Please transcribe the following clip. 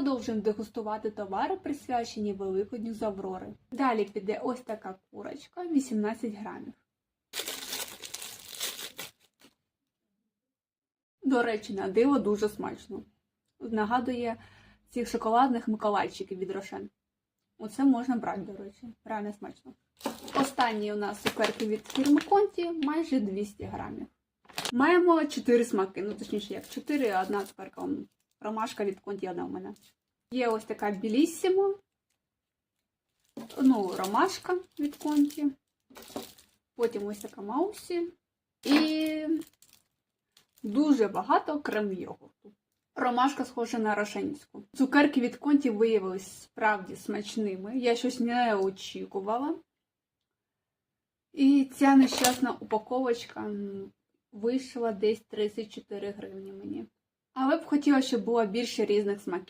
Продовжуємо дегустувати товари, присвячені Великодню з Аврори. Далі піде ось така курочка 18 грамів. До речі, на диво дуже смачно. Нагадує цих шоколадних миколайчиків від Рошен. Оце можна брати, до речі, реально смачно. Останні у нас цукерки від фірми Конті майже 200 грамів. Маємо 4 смаки, ну точніше як 4, а одна цукерка. Ромашка від Конті одна у мене. Є ось така білісімо. Ну, ромашка від Конті. Потім ось така маусі. І дуже багато крем йогурту. Ромашка схожа на рошенську. Цукерки від Конті виявились справді смачними. Я щось не очікувала. І ця нещасна упаковочка вийшла десь 34 гривні мені. Але б хотіла, щоб було більше різних смаків.